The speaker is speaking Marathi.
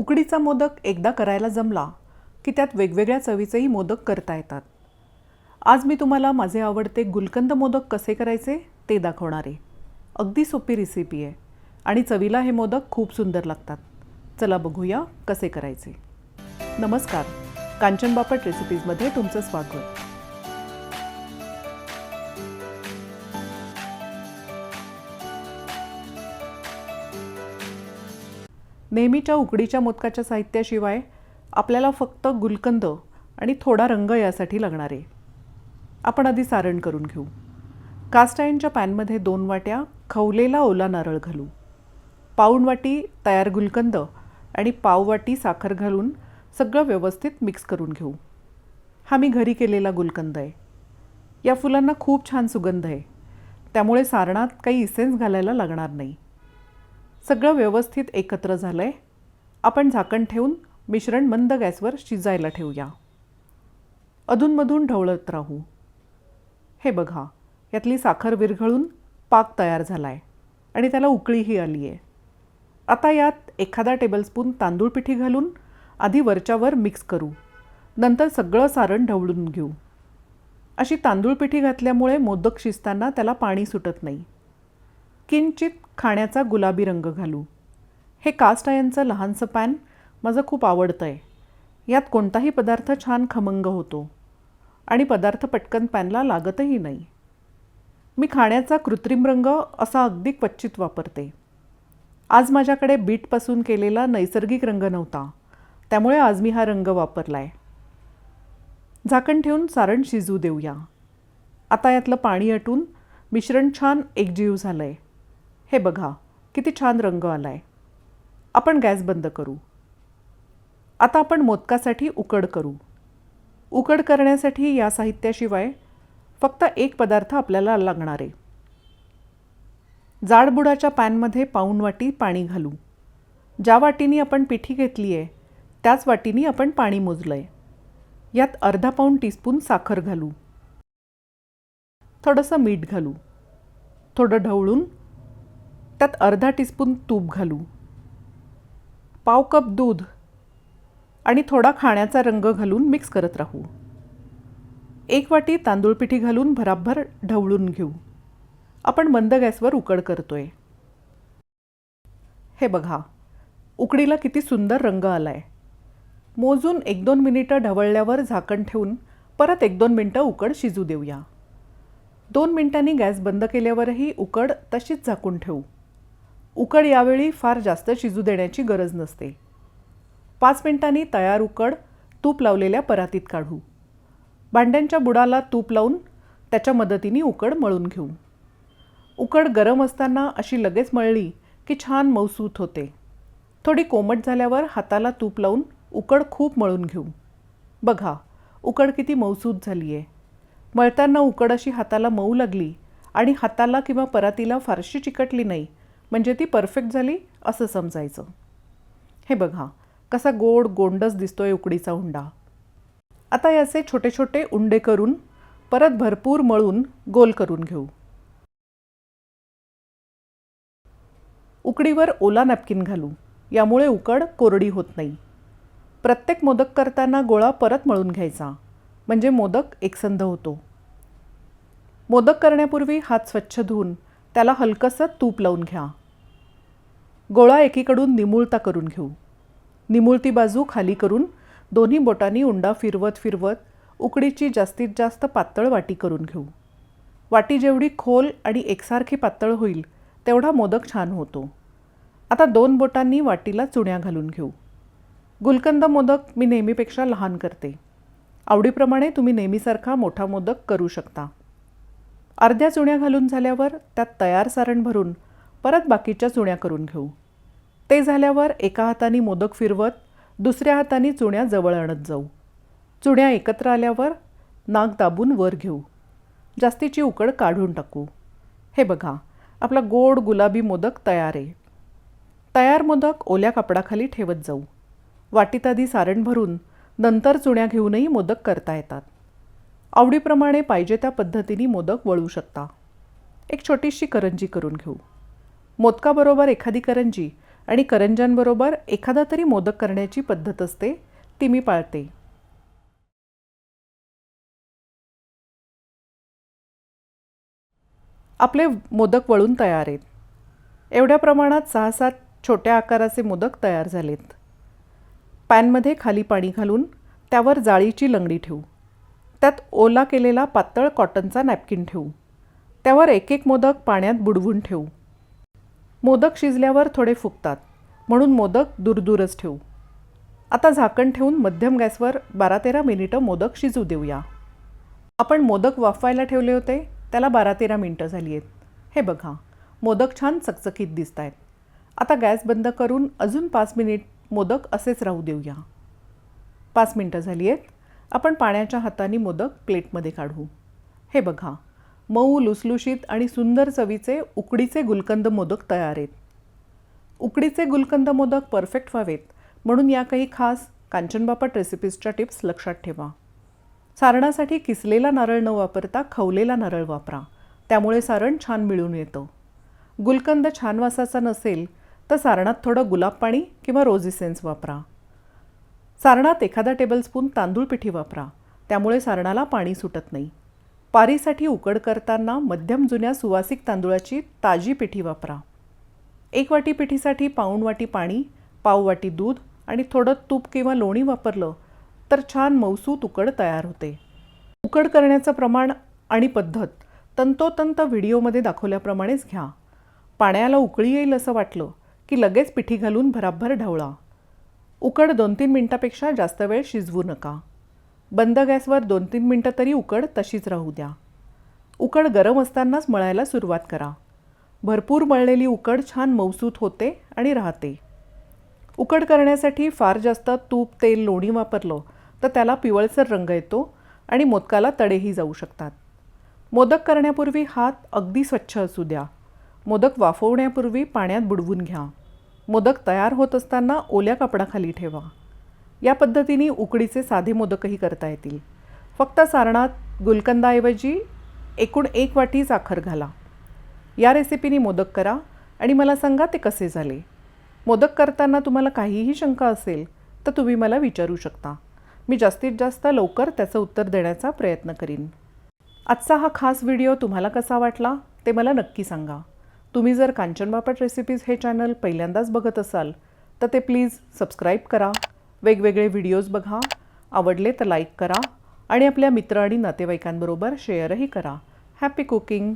उकडीचा मोदक एकदा करायला जमला की त्यात वेगवेगळ्या चवीचेही मोदक करता येतात. आज मी तुम्हाला माझे आवडते गुलकंद मोदक कसे करायचे ते दाखवणार. आहे अगदी सोपी रेसिपी आहे आणि चवीला हे मोदक खूप सुंदर लागतात. चला बघूया कसे करायचे. नमस्कार कांचन बापट रेसिपीजमध्ये तुमचं स्वागत. नेहमीच्या उकडीच्या मोदकाच्या साहित्याशिवाय आपल्याला फक्त गुलकंद आणि थोडा रंग यासाठी लागणार. आहे आपण आधी सारण करून घेऊ. कास्ट आयनच्या पॅनमध्ये दोन वाट्या खवलेला ओला नारळ घालू. पाऊण वाटी तयार गुलकंद आणि पाव वाटी साखर घालून सगळं व्यवस्थित मिक्स करून घेऊ. हा मी घरी केलेला गुलकंद आहे. या फुलांना खूप छान सुगंध आहे. त्यामुळे सारणात काही इसेन्स घालायला लागणार नाही. सगळं व्यवस्थित एकत्र झालं आहे आपण झाकण ठेवून मिश्रण मंद गॅसवर शिजायला ठेवूया. अधूनमधून ढवळत राहू. हे बघा यातली साखर विरघळून पाक तयार झाला आहे आणि त्याला उकळीही आली आहे आता यात एखादा टेबलस्पून तांदूळ पिठी घालून आधी वरच्यावर मिक्स करू. नंतर सगळं सारण ढवळून घेऊ. अशी तांदूळ पिठी घातल्यामुळे मोदक शिजताना त्याला पाणी सुटत नाही. किंचित खाण्याचा गुलाबी रंग घालू. हे कास्ट आयनचं लहानसं पॅन माझं खूप आवडतं आहे यात कोणताही पदार्थ छान खमंग होतो आणि पदार्थ पटकन पॅनला लागतही नाही. मी खाण्याचा कृत्रिम रंग असा अगदी क्वचित वापरते. आज माझ्याकडे बीटपासून केलेला नैसर्गिक रंग नव्हता त्यामुळे आज मी हा रंग वापरला आहे झाकण ठेवून सारण शिजू देऊया. आता यातलं पाणी आटून मिश्रण छान एकजीव झालं आहे हे बघा किती छान रंग आला आहे आपण गॅस बंद करू. आता आपण मोदकासाठी उकड करू. उकड करण्यासाठी या साहित्याशिवाय फक्त एक पदार्थ आपल्याला लागणार. आहे जाडबुडाच्या पॅनमध्ये पाऊण वाटी पाणी घालू. ज्या वाटीनी आपण पिठी घेतली आहे त्याच वाटीनी आपण पाणी मोजलं आहे यात अर्धा पाऊण टीस्पून साखर घालू. थोडंसं मीठ घालू. थोडं ढवळून त्यात अर्धा टीस्पून तूप घालू. पाव कप दूध आणि थोडा खाण्याचा रंग घालून मिक्स करत राहू. एक वाटी तांदूळ पिठी घालून भराभर ढवळून घेऊ. आपण मंद गॅसवर उकड करतोय. हे बघा उकडीला किती सुंदर रंग आला आहे मोजून एक दोन मिनिटं ढवळल्यावर झाकण ठेवून परत एक दोन मिनटं उकड शिजू देऊया. दोन मिनिटांनी गॅस बंद केल्यावरही उकड तशीच झाकून ठेवू. उकड यावेळी फार जास्त शिजू देण्याची गरज नसते. पाच मिनिटांनी तयार उकड तूप लावलेल्या परातीत काढू. भांड्यांच्या बुडाला तूप लावून त्याच्या मदतीने उकड मळून घेऊ. उकड गरम असताना अशी लगेच मळली की छान मौसूत होते. थोडी कोमट झाल्यावर हाताला तूप लावून उकड खूप मळून घेऊ. बघा उकड किती मौसूत झाली आहे मळताना उकड अशी हाताला मऊ लागली आणि हाताला किंवा परातीला फारशी चिकटली नाही म्हणजे ती परफेक्ट झाली असं समजायचं. हे बघा कसा गोड गोंडस दिसतोय उकडीचा उंडा. आता याचे छोटे छोटे उंडे करून परत भरपूर मळून गोल करून घेऊ. उकडीवर ओला नॅपकिन घालू. यामुळे उकड कोरडी होत नाही. प्रत्येक मोदक करताना गोळा परत मळून घ्यायचा. म्हणजे मोदक एकसंध होतो. मोदक करण्यापूर्वी हात स्वच्छ धुवून त्याला हलकंसं तूप लावून घ्या. गोळा एकीकडून निमुळता करून घेऊ. निमुळती बाजू खाली करून दोन्ही बोटांनी उंडा फिरवत फिरवत उकडीची जास्तीत जास्त पातळ वाटी करून घेऊ. वाटी जेवढी खोल आणि एकसारखी पातळ होईल तेवढा मोदक छान होतो. आता दोन बोटांनी वाटीला चुण्या घालून घेऊ. गुलकंद मोदक मी नेहमीपेक्षा लहान करते. आवडीप्रमाणे तुम्ही नेहमीसारखा मोठा मोदक करू शकता. अर्ध्या चुण्या घालून झाल्यावर त्यात तयार सारण भरून परत बाकीच्या चुण्या करून घेऊ. ते झाल्यावर एका हाताने मोदक फिरवत दुसऱ्या हाताने चुण्या जवळ आणत जाऊ. चुण्या एकत्र आल्यावर नाक दाबून वर घेऊ. जास्तीची उकड काढून टाकू. हे बघा आपला गोड गुलाबी मोदक तयार आहे. तयार मोदक ओल्या कापडाखाली ठेवत जाऊ. वाटीत आधी सारण भरून नंतर चुण्या घेऊनही मोदक करता येतात. आवडीप्रमाणे पाहिजे त्या पद्धतीने मोदक वळू शकता. एक छोटीशी करंजी करून घेऊ. मोदकाबरोबर एखादी करंजी आणि करंज्यांबरोबर एखादा तरी मोदक करण्याची पद्धत असते ती मी पाळते. आपले मोदक वळून तयार आहेत. एवढ्या प्रमाणात सहा सात छोट्या आकाराचे मोदक तयार झालेत. पॅनमध्ये खाली पाणी घालून त्यावर जाळीची लंगडी ठेवू. त्यात ओला केलेला पातळ कॉटनचा नॅपकिन ठेवू. त्यावर एक एक मोदक पाण्यात बुडवून ठेवू. मोदक शिजल्यावर थोडे फुगतात. म्हणून मोदक दूरदूरच ठेवू. आता झाकण ठेवून मध्यम गॅसवर बारा तेरा मिनिटं मोदक शिजू देऊया. आपण मोदक वाफवायला ठेवले होते त्याला बारा तेरा मिनटं झाली आहेत. हे बघा मोदक छान चकचकीत दिसत आहेत आता गॅस बंद करून अजून पाच मिनिट मोदक असेच राहू देऊया. पाच मिनटं झाली आहेत. आपण पाण्याच्या हाताने मोदक प्लेटमध्ये काढू. हे बघा मऊ लुसलुशीत आणि सुंदर चवीचे उकडीचे गुलकंद मोदक तयार आहेत. उकडीचे गुलकंद मोदक परफेक्ट व्हावेत. म्हणून या काही खास कांचनबापट रेसिपीजच्या टिप्स लक्षात ठेवा. सारणासाठी किसलेला नारळ न वापरता खवलेला नारळ वापरा. त्यामुळे सारण छान मिळून येतं. गुलकंद छान वासाचा नसेल तर सारणात थोडं गुलाब पाणी किंवा रोज वापरा. सारणात एखादा टेबलस्पून तांदूळ पिठी वापरा. त्यामुळे सारणाला पाणी सुटत नाही. पारीसाठी उकड करताना मध्यम जुन्या सुवासिक तांदूळाची ताजी पिठी वापरा. एक वाटी पिठीसाठी पाऊण वाटी पाणी पाव वाटी दूध आणि थोडं तूप किंवा लोणी वापरलं तर छान मौसूत उकड तयार होते. उकड करण्याचं प्रमाण आणि पद्धत तंतोतंत व्हिडिओमध्ये दाखवल्याप्रमाणेच घ्या. पाण्याला उकळी येईल असं वाटलं की लगेच पिठी घालून भराभर ढवळा. उकड दोन तीन मिनटापेक्षा जास्त वेळ शिजवू नका. बंद गॅसवर दोन तीन मिनटं तरी उकड तशीच राहू द्या. उकड गरम असतानाच मळायला सुरुवात करा. भरपूर मळलेली उकड छान मौसूत होते आणि राहते. उकड करण्यासाठी फार जास्त तूप तेल लोणी वापरलं तर त्याला पिवळसर रंग येतो आणि मोदकाला तडेही जाऊ शकतात. मोदक करण्यापूर्वी हात अगदी स्वच्छ असू द्या. मोदक वाफवण्यापूर्वी पाण्यात बुडवून घ्या. मोदक तयार होत असताना ओल्या कपडाखाली ठेवा. या पद्धतीने उकडीचे साधे मोदकही करता येतील. फक्त सारणात गुलकंदाऐवजी एकूण एक वाटी साखर घाला. या रेसिपीने मोदक करा आणि मला सांगा ते कसे झाले. मोदक करताना तुम्हाला काहीही शंका असेल तर तुम्ही मला विचारू शकता. मी जास्तीत जास्त लवकर त्याचं उत्तर देण्याचा प्रयत्न करीन. आजचा हा खास व्हिडिओ तुम्हाला कसा वाटला ते मला नक्की सांगा. तुम्ही जर कांचन बापट रेसिपीज हे चॅनल पहिल्यांदाच बघत असाल तर ते प्लीज सबस्क्राईब करा. वेगवेगळे व्हिडिओज बघा. आवडले तर लाईक करा आणि आपल्या मित्र आणि नातेवाईकांबरोबर शेअरही करा. Happy cooking!